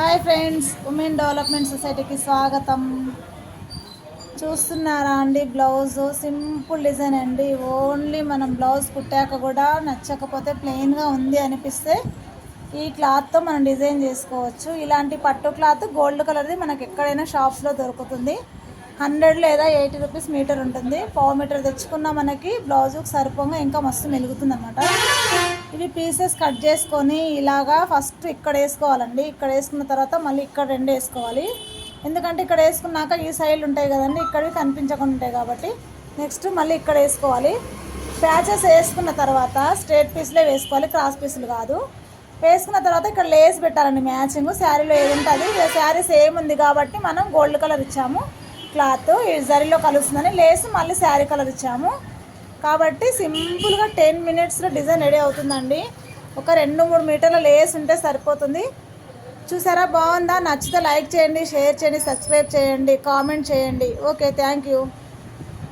Hi friends women development సొసైటీకి స్వాగతం. చూస్తున్నారా అండి బ్లౌజ్? సింపుల్ డిజైన్ అండి. ఓన్లీ మనం బ్లౌజ్ కుట్టాక కూడా నచ్చకపోతే ప్లెయిన్గా ఉంది అనిపిస్తే ఈ క్లాత్తో మనం డిజైన్ చేసుకోవచ్చు. ఇలాంటి పట్టు క్లాత్ గోల్డ్ కలర్ది మనకు ఎక్కడైనా షాప్స్లో దొరుకుతుంది. హండ్రెడ్ లేదా ఎయిటీ రూపీస్ మీటర్ ఉంటుంది. పావు మీటర్ తెచ్చుకున్న మనకి బ్లౌజుకి సరిపోగా ఇంకా మస్తు మెలుగుతుంది అనమాట ఇవి పీసెస్ కట్ చేసుకొని ఇలాగా ఫస్ట్ ఇక్కడ వేసుకోవాలండి. ఇక్కడ వేసుకున్న తర్వాత మళ్ళీ ఇక్కడ రెండు వేసుకోవాలి. ఎందుకంటే ఇక్కడ వేసుకున్నాక ఈ సైడ్లు ఉంటాయి కదండి ఇక్కడవి కనిపించకుండా ఉంటాయి కాబట్టి నెక్స్ట్ మళ్ళీ ఇక్కడ వేసుకోవాలి. ప్యాచెస్ వేసుకున్న తర్వాత స్ట్రేట్ పీస్లే వేసుకోవాలి క్రాస్ పీసులు కాదు. వేసుకున్న తర్వాత ఇక్కడ లేస్ పెట్టాలండి మ్యాచింగ్. శారీలో ఏది ఉంటుంది శారీ సేమ్ ఉంది కాబట్టి మనం గోల్డ్ కలర్ ఇచ్చాము. క్లాత్ ఈ జరీలో కలుస్తుందని లేస్ మళ్ళీ శారీ కలర్ ఇచ్చాము. కాబట్టి సింపుల్గా టెన్ మినిట్స్లో డిజైన్ రెడీ అవుతుందండి. ఒక రెండు మూడు మీటర్ల లేస్ ఉంటే సరిపోతుంది. చూసారా? బాగుందా? నచ్చితే లైక్ చేయండి షేర్ చేయండి సబ్స్క్రైబ్ చేయండి కామెంట్ చేయండి. Okay thank you.